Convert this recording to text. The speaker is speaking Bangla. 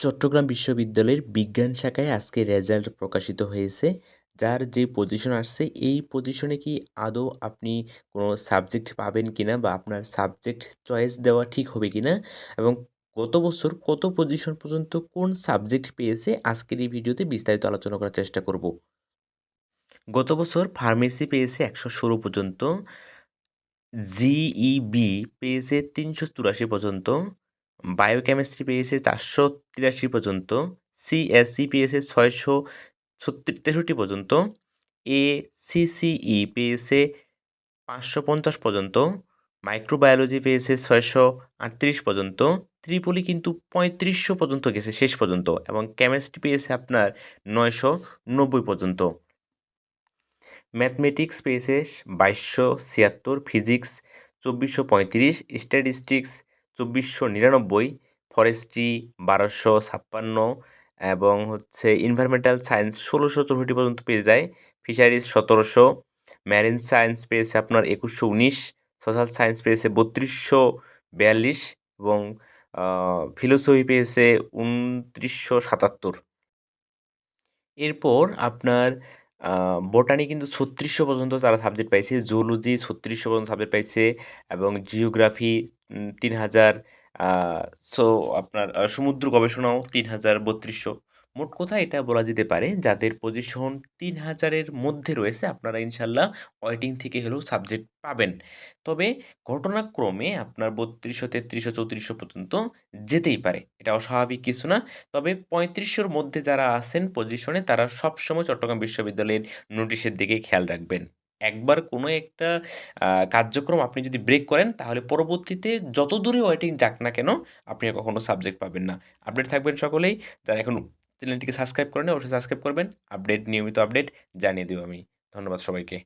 চট্টগ্রাম বিশ্ববিদ্যালয়ের বিজ্ঞান শাখায় আজকে রেজাল্ট প্রকাশিত হয়েছে, যার যে পজিশন আসছে, এই পজিশনে কি আদৌ আপনি কোনো সাবজেক্ট পাবেন কি না বা আপনার সাবজেক্ট চয়েস দেওয়া ঠিক হবে কি না এবং গত বছর কত পজিশন পর্যন্ত কোন সাবজেক্ট পেয়েছে, আজকের এই ভিডিওতে বিস্তারিত আলোচনা করার চেষ্টা করব। গত বছর ফার্মেসি পেয়েছে একশো ষোলো পর্যন্ত জিইবি পেয়েছে তিনশো চুরাশি পর্যন্ত বায়োকেমিস্ট্রি পেয়েছে চারশো তিরাশি পর্যন্ত সিএসসি পেয়েছে ছয়শো তেষট্টি পর্যন্ত এ সিসিই পেয়েছে পাঁচশো পঞ্চাশ পর্যন্ত মাইক্রোবায়োলজি পেয়েছে ছয়শো আটত্রিশ পর্যন্ত, ত্রিপলি কিন্তু পঁয়ত্রিশশো পর্যন্ত গেছে শেষ পর্যন্ত এবং কেমিস্ট্রি পেয়েছে আপনার নয়শো নব্বই পর্যন্ত। ম্যাথমেটিক্স পেয়েছে বাইশশো ছিয়াত্তর ফিজিক্স চব্বিশশো পঁয়ত্রিশ স্ট্যাটিস্টিক্স চব্বিশশো নিরানব্বই ফরেস্ট্রি বারোশো ছাপ্পান্ন এবং হচ্ছে ইনভারমেন্টাল সায়েন্স ষোলোশো চৌষট্টি পর্যন্ত পেয়ে যায়। ফিশারিজ সতেরোশো ম্যারিন সায়েন্স পেয়েছে আপনার একুশশো উনিশ সোশ্যাল সায়েন্স পেয়েছে বত্রিশশো বিয়াল্লিশ এবং ফিলোসফি পেয়েছে উনত্রিশশো সাতাত্তর। এরপর আপনার বোটানি কিন্তু ছত্রিশশো পর্যন্ত তারা সাবজেক্ট পাইছে জুলজি ছত্রিশশো পর্যন্ত সাবজেক্ট পাইছে এবং জিওগ্রাফি তিন হাজার সো আপনার সমুদ্র গবেষণাও তিন হাজার বত্রিশশো। মোট কথা এটা বলা যেতে পারে যাদের পজিশন তিন হাজারের মধ্যে রয়েছে আপনারা ইনশাল্লাহ ওয়েটিং থেকে হলেও সাবজেক্ট পাবেন। তবে ঘটনাক্রমে আপনার বত্রিশশো, তেত্রিশশো, চৌত্রিশশো পর্যন্ত যেতেই পারে, এটা অস্বাভাবিক কিছু না। তবে পঁয়ত্রিশশোর মধ্যে যারা আছেন পজিশনে তারা সবসময় চট্টগ্রাম বিশ্ববিদ্যালয়ের নোটিশের দিকে খেয়াল রাখবেন। একবার কোনো একটা কার্যক্রম আপনি যদি ব্রেক করেন, তাহলে পরবর্তীতে যত দূরে ওয়েটিং যাক না কেন, আপনি আর কখনো সাবজেক্ট পাবেন না। আপডেট থাকবেন সকলেই। যারা এখন চ্যানেলটিকে সাবস্ক্রাইব করেন অবশ্যই সাবস্ক্রাইব করবেন। আপডেট নিয়মিত আপডেট জানিয়ে দেবো আমি। ধন্যবাদ সবাইকে।